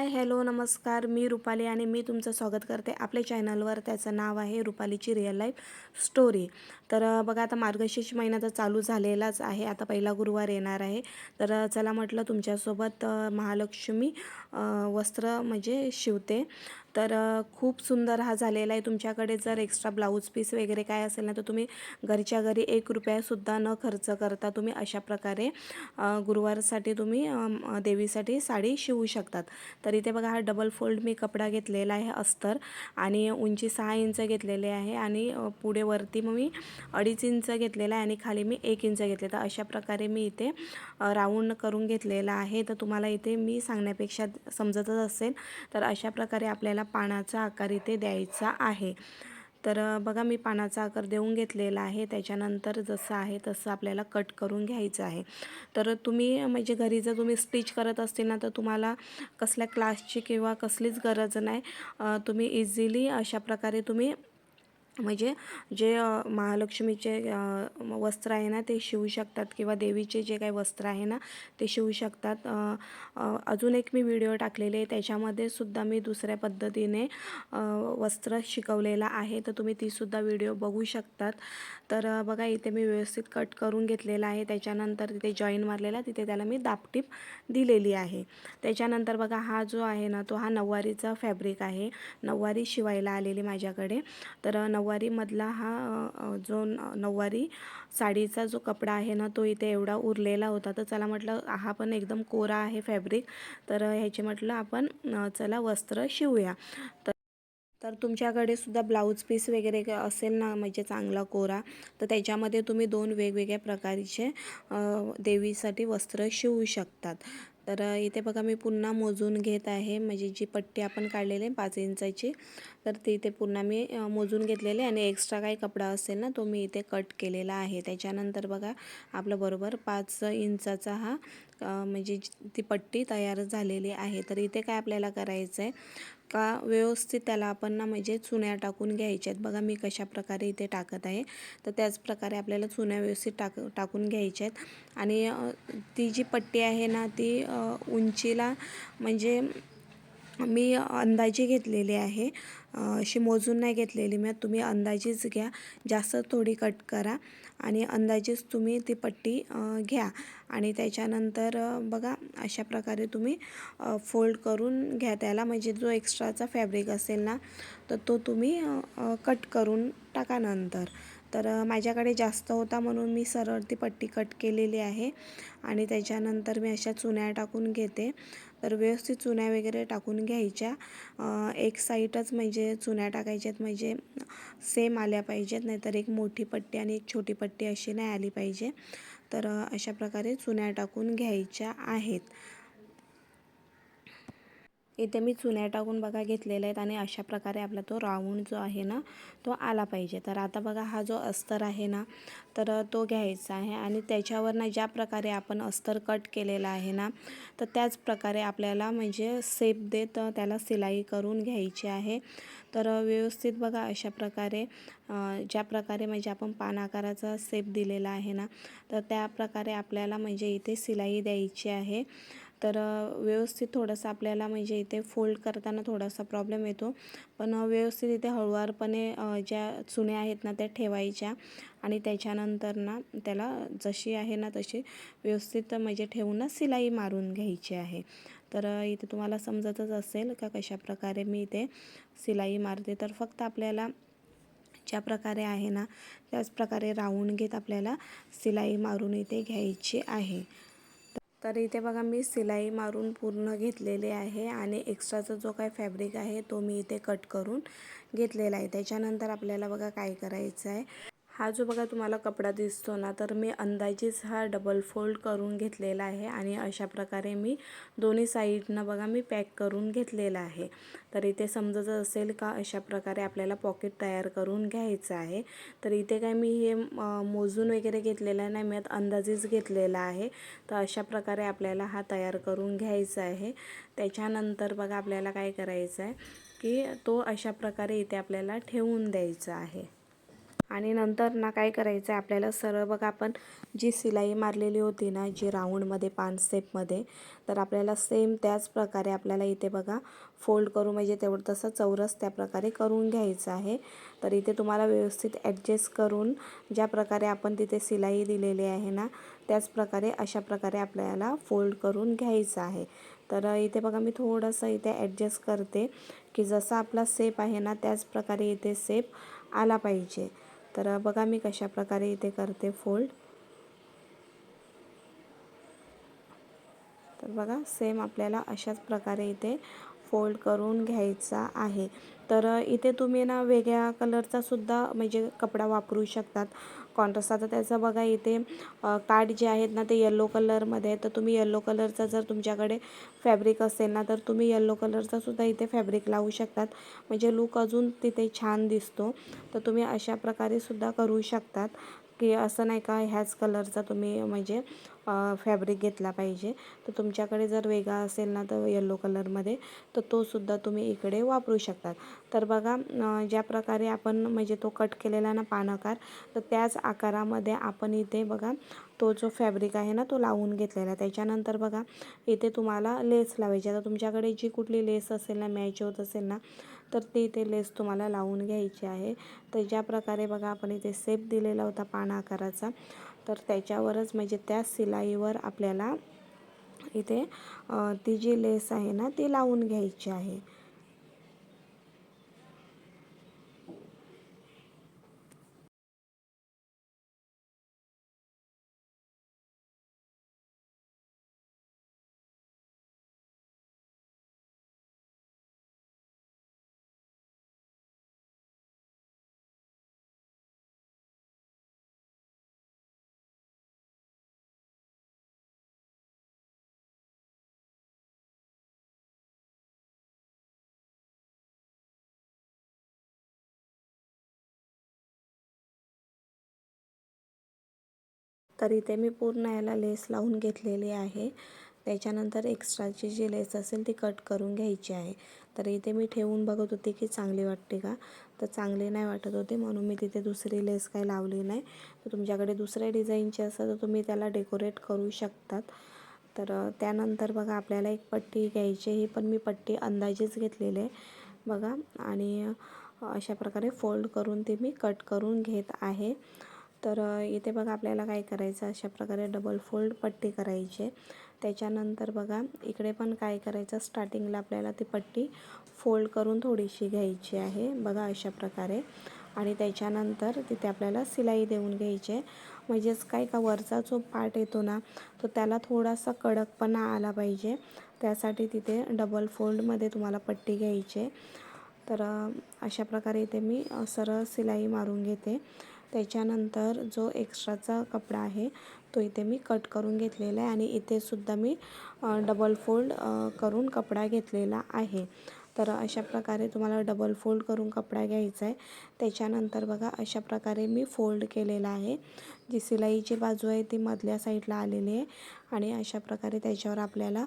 Hi hello नमस्कार. मी रुपाली आणि मी तुमचं स्वागत करते आपल्या चॅनलवर. त्याचं नाव आहे रुपालीची रिअल लाईफ स्टोरी तर बघा आता मार्गशीर्ष महिना तर चालू झालेलाच आहे. आता पहिला गुरुवार येणार आहे. तर चला म्हटलं तुमच्यासोबत महालक्ष्मी वस्त्र म्हणजे शिवते. तर खूप सुंदर हा झालेला आहे. तुमच्याकडे जर एक्स्ट्रा ब्लाऊज पीस वगैरे काय असेल ना तर तुम्ही घरच्या घरी एक रुपयासुद्धा न खर्च करता तुम्ही अशा प्रकारे गुरुवारसाठी तुम्ही देवीसाठी साडी शिवू शकतात. तर इथे बघा हा डबल फोल्ड मी कपडा घेतलेला आहे अस्तर आणि उंची सहा इंच घेतलेले आहे आणि पुढे वरती मग मी अडीच इंच घेतलेला आहे आणि खाली मी एक इंच घेतले तर अशा प्रकारे मी इथे राऊंड करून घेतलेला आहे. तर तुम्हाला इथे मी सांगण्यापेक्षा समजतच असेल. तर अशा प्रकारे आपल्याला पानाचा आकार इथे द्यायचा आहे. तर बघा मी पानाचा आकार देऊन घेतलेला आहे. त्याच्यानंतर जसं आहे तसं आपल्याला कट करून घ्यायचं आहे. तर तुम्ही म्हणजे घरी जर तुम्ही स्टिच करत असतील ना तर तुम्हाला कसल्या क्लासची किंवा कसलीच गरज नाही. तुम्ही इझिली अशा प्रकारे तुम्ही म्हणजे जे महालक्ष्मीचे वस्त्र आहे ना ते शिवू शकतात किंवा देवीचे जे काही वस्त्र आहे ना ते शिवू शकतात. अजून एक मी व्हिडिओ टाकलेले आहे त्याच्यामध्ये सुद्धा मी दुसऱ्या पद्धतीने वस्त्र शिकवलेला आहे तर तुम्ही तीसुद्धा व्हिडिओ बघू शकतात. तर बघा इथे मी व्यवस्थित कट करून घेतलेला आहे त्याच्यानंतर तिथे जॉईन मारलेला तिथे त्याला मी दापटीप दिलेली आहे. त्याच्यानंतर बघा हा जो आहे ना तो हा नऊवारीचा फॅब्रिक आहे नऊवारी शिवायला आलेली माझ्याकडे. तर नऊवारीमधला हा जो न- नऊवारी साडीचा जो कपडा आहे ना तो इथे एवढा उरलेला होता. तर चला म्हटलं हा पण एकदम कोरा आहे फॅब्रिक. तर ह्याचे म्हटलं आपण चला वस्त्र शिवूया. तर तर तुमच्याकडे सुद्धा ब्लाऊज पीस वगैरे असेल ना म्हणजे चांगला कोरा तर त्याच्यामध्ये तुम्ही दोन वेगवेगळ्या प्रकारचे देवीसाठी वस्त्र शिवू शकतात. तर इथे बघा मी पुन्हा मोजून घेत आहे. म्हणजे जी पट्टी आपण काढलेली आहे पाच इंचाची तर ती इथे पुन्हा मी मोजून घेतलेले आणि एक्स्ट्रा काही कपडा असेल ना तो मी इथे कट केलेला आहे. त्याच्यानंतर बघा आपलं बरोबर पाच इंचाचा हा म्हणजे ती पट्टी तयार झालेली आहे. तर इथे काय आपल्याला करायचं आहे का व्यवस्थित त्याला आपण ना म्हणजे चुन्या टाकून घ्यायच्या आहेत बघा मी कशा प्रकारे इथे टाकत आहे. तर त्याच प्रकारे आपल्याला चुन्या व्यवस्थित टाक टाकून घ्यायच्या आहेत आणि ती जी पट्टी आहे ना ती उंचीला म्हणजे मी अंदाजे घेतलेली आहे. अशी मोजून नाही घेतलेली मी. तुम्ही अंदाजेच घ्या. जास्त थोडी कट करा आणि अंदाजेच तुम्ही ती पट्टी घ्या. आणि त्याच्यानंतर बघा अशा प्रकारे तुम्ही फोल्ड करून घ्या त्याला. म्हणजे जो एक्स्ट्राचा फॅब्रिक असेल ना तर तो तुम्ही कट करून टाका नंतर. तर माझ्याकडे जास्त होता म्हणून मी सरळ ती पट्टी कट केलेली आहे. आणि त्याच्यानंतर मी अशा चुन्या टाकून घेते. तर व्यवस्थित चुन्या वगैरे टाकून घ्यायच्या. एक साईडच म्हणजे चुन्या टाकायच्यात म्हणजे सेम आल्या पाहिजेत नाहीतर एक मोठी पट्टी आणि एक छोटी पट्टी अशी नाही आली पाहिजे. तर अशा प्रकारे चुन्या टाकून घ्यायच्या आहेत. इथे मी चुन्या टाकून बघा घेतलेल्या आहेत आणि अशा प्रकारे आपला तो राऊंड जो आहे ना तो आला पाहिजे. तर आता बघा हा जो अस्तर आहे ना तर तो घ्यायचा आहे आणि त्याच्यावर ना ज्या प्रकारे आपण अस्तर कट केलेला आहे ना तर त्याच प्रकारे आपल्याला म्हणजे सेप देत त्याला सिलाई करून घ्यायची आहे. तर व्यवस्थित बघा अशा प्रकारे ज्या प्रकारे म्हणजे आपण पान आकाराचा सेप दिलेला आहे ना तर त्या प्रकारे आपल्याला म्हणजे इथे सिलाई द्यायची आहे. तर व्यवस्थित थोडंसं आपल्याला म्हणजे इथे फोल्ड करताना थोडासा प्रॉब्लेम येतो. पण व्यवस्थित इथे हळुवारपणे ज्या चुन्या आहेत ना त्या ठेवायच्या आणि त्याच्यानंतर ना त्याला जशी आहे ना तशी व्यवस्थित म्हणजे ठेवून ना सिलाई मारून घ्यायची आहे. तर इथे तुम्हाला समजतच असेल का कशा प्रकारे मी इथे सिलाई मारते. तर फक्त आपल्याला ज्या प्रकारे आहे ना त्याच प्रकारे राऊंड घेत आपल्याला सिलाई मारून इथे घ्यायची आहे. तर इथे बघा मी सिलाई मारून पूर्ण घेतलेले आहे आणि एक्स्ट्राचा जो काही फॅब्रिक आहे तो मी इथे कट करून घेतलेला आहे. त्याच्यानंतर आपल्याला बघा काय करायचं आहे. हा जो बघा तुम्हाला कपडा दिसतो ना तर मी अंदाजेच हा डबल फोल्ड करून घेतलेला आहे आणि अशा प्रकारे मी दोन्ही साईडनं बघा मी पॅक करून घेतलेला आहे. तर इथे समजत असेल का अशा प्रकारे आपल्याला पॉकेट तयार करून घ्यायचं आहे तर इथे काय मी हे मोजून वगैरे घेतलेलं नाही मी आता अंदाजेच घेतलेला आहे. तर अशा प्रकारे आपल्याला हा तयार करून घ्यायचा आहे. त्याच्यानंतर बघा आपल्याला काय करायचं आहे की तो अशा प्रकारे इथे आपल्याला ठेवून द्यायचा आहे. आणि नंतर ना काय करायचं आहे आपल्याला सरळ बघा आपण जी शिलाई मारलेली होती ना जी राऊंडमध्ये पान स्टेपमध्ये तर आपल्याला सेम त्याच प्रकारे आपल्याला इथे बघा फोल्ड करू म्हणजे तेवढं तसं चौरस त्या प्रकारे करून घ्यायचं आहे. तर इथे तुम्हाला व्यवस्थित ॲडजस्ट करून ज्या प्रकारे आपण तिथे शिलाई दिलेली आहे ना त्याच प्रकारे अशा प्रकारे आपल्याला फोल्ड करून घ्यायचं आहे. तर इथे बघा मी थोडंसं इथे ॲडजस्ट करते की जसा आपला सेप आहे ना त्याच प्रकारे इथे सेप आला पाहिजे. तर बघा मी कशा प्रकारे इथे करते फोल्ड तर बघा सेम आपल्याला अशाच प्रकारे इथे फोल्ड करून घ्यायचा आहे. तर इथे तुम्ही ना वेगळ्या कलरचा सुद्धा म्हणजे कपडा वापरू शकतात. कॉन्ट्रास्ट आता त्याचं बघा इथे कार्ड जे आहेत ना ते येल्लो कलरमध्ये तर तुम्ही येल्लो कलरचा जर तुमच्याकडे फॅब्रिक असेल ना तर तुम्ही येल्लो कलरचा सुद्धा इथे फॅब्रिक लावू शकतात. म्हणजे लूक अजून तिथे छान दिसतो. तर तुम्ही अशा प्रकारे सुद्धा करू शकतात. की असं नाही का ह्याच कलरचा तुम्ही म्हणजे फॅब्रिक घेतला पाहिजे. तर तुमच्याकडे जर वेगळा असेल ना तर येल्लो कलरमध्ये तर तो सुद्धा तुम्ही इकडे वापरू शकतात. तर बघा ज्या प्रकारे आपण म्हणजे तो कट केलेला ना पानाकार तर त्याच आकारामध्ये आपण इथे बघा तो जो फॅब्रिक आहे ना तो लावून घेतलेला. त्याच्यानंतर बघा इथे तुम्हाला लेस लावायची आता तुमच्याकडे जी कुठली लेस असेल ना मॅच होत असेल ना तर ते इथे लेस तुम्हाला लावून घ्यायची आहे. तर ज्या प्रकारे बघा आपण इथे सेप दिलेला होता पान आकाराचा तर त्याच्यावरच म्हणजे त्या शिलाईवर आपल्याला इथे ती जी लेस आहे ना ती लावून घ्यायची आहे. तर इथे मी पूर्ण याला लेस लावून घेतलेली आहे. त्याच्यानंतर एक्स्ट्राची जी लेस असेल ती कट करून घ्यायची आहे. तर इथे मी ठेवून बघत होते की चांगली वाटते का? तर चांगली नाही वाटत होते म्हणून मी तिथे दुसरी लेस काही लावली नाही. तर तुमच्याकडे दुसऱ्या डिझाईनची असतात तर तुम्ही त्याला डेकोरेट करू शकतात. तर त्यानंतर बघा आपल्याला एक पट्टी घ्यायची ही पण मी पट्टी अंदाजेच घेतलेली आहे. बघा आणि अशा प्रकारे फोल्ड करून ते मी कट करून घेत आहे. तर इथे बघा आपल्याला काय करायचं अशा प्रकारे डबल फोल्ड पट्टी करायची त्याच्यानंतर बघा इकडे पण काय करायचं स्टार्टिंगला आपल्याला ती पट्टी फोल्ड करून थोडीशी घ्यायची आहे. बघा अशा प्रकारे. आणि त्याच्यानंतर तिथे आपल्याला सिलाई देऊन घ्यायची आहे. म्हणजेच काय का वरचा जो पार्ट येतो ना तो त्याला थोडासा कडकपणा आला पाहिजे. त्यासाठी तिथे डबल फोल्डमध्ये तुम्हाला पट्टी घ्यायची तर अशा प्रकारे इथे मी सरळ सिलाई मारून घेते. त्याच्यानंतर जो एक्स्ट्राचा कपडा आहे तो इथे मी कट करून घेतलेला आहे आणि इथे सुद्धा मी डबल फोल्ड करून कपडा घेतलेला आहे. तर अशा प्रकारे तुम्हाला डबल फोल्ड करून कपडा घ्यायचा आहे. त्याच्यानंतर बघा अशा प्रकारे मी फोल्ड केलेला आहे. जी सिलाईची बाजू आहे ती मधल्या साईडला आलेली आहे आणि अशा प्रकारे त्याच्यावर आपल्याला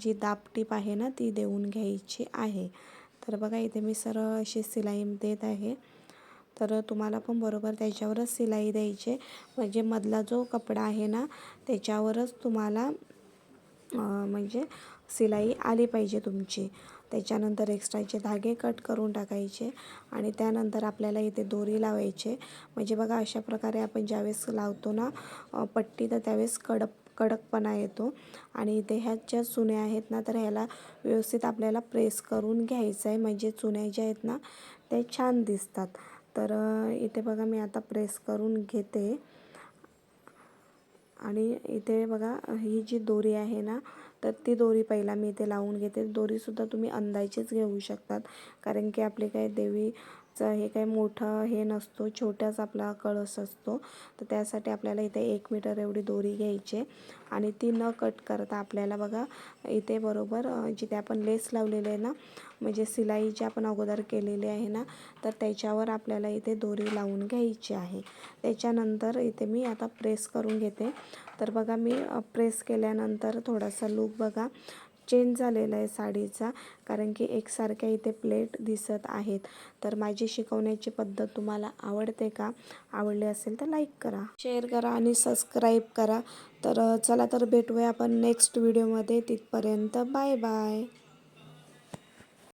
जी दापटीप आहे ना ती देऊन घ्यायची आहे. तर बघा इथे मी सरळ अशी सिलाई देत आहे. तर तुम्हाला पण बरोबर त्याच्यावरच शिलाई द्यायची म्हणजे मधला जो कपडा आहे ना त्याच्यावरच तुम्हाला म्हणजे शिलाई आली पाहिजे तुमची. त्याच्यानंतर एक्स्ट्राचे धागे कट करून टाकायचे आणि त्यानंतर आपल्याला इथे दोरी लावायचे. म्हणजे बघा अशा प्रकारे आपण ज्यावेळेस लावतो ना पट्टी तर त्यावेळेस कडक कडकपणा येतो. आणि इथे ह्या ज्या चुन्या आहेत ना तर ह्याला व्यवस्थित आपल्याला प्रेस करून घ्यायचं आहे. म्हणजे चुन्या ज्या आहेत ना ते छान दिसतात. तर इथे बघा मी आता प्रेस करून घेते. आणि इथे बघा ही जी दोरी आहे ना तर ती दोरी पहिला मी इथे लावून घेते. दोरीसुद्धा तुम्ही अंदाजेच घेऊ शकतात. कारण की आपली काही देवी चं हे काही मोठं हे नसतो छोटाच आपला कळस असतो. तर त्यासाठी आपल्याला इथे एक मीटर एवढी दोरी घ्यायची आणि ती न कट करता आपल्याला बघा इथे बरोबर जिथे आपण लेस लावलेले आहे ना म्हणजे सिलाई जी आपण अगोदर केलेली आहे ना तर त्याच्यावर आपल्याला इथे दोरी लावून घ्यायची आहे. त्याच्यानंतर इथे मी आता प्रेस करून घेते. तर बघा मी प्रेस केल्यानंतर थोडासा लूक बघा. चेंज झालेला आहे साडीचा. कारण की एकसारख्या इथे प्लेट दिसत आहेत. तर माझी शिकवण्याची पद्धत तुम्हाला आवडते का? आवडली असेल तर लाईक करा. शेअर करा आणि सबस्क्राईब करा. तर चला तर भेटूया आपण नेक्स्ट व्हिडिओमध्ये तिथपर्यंत बाय बाय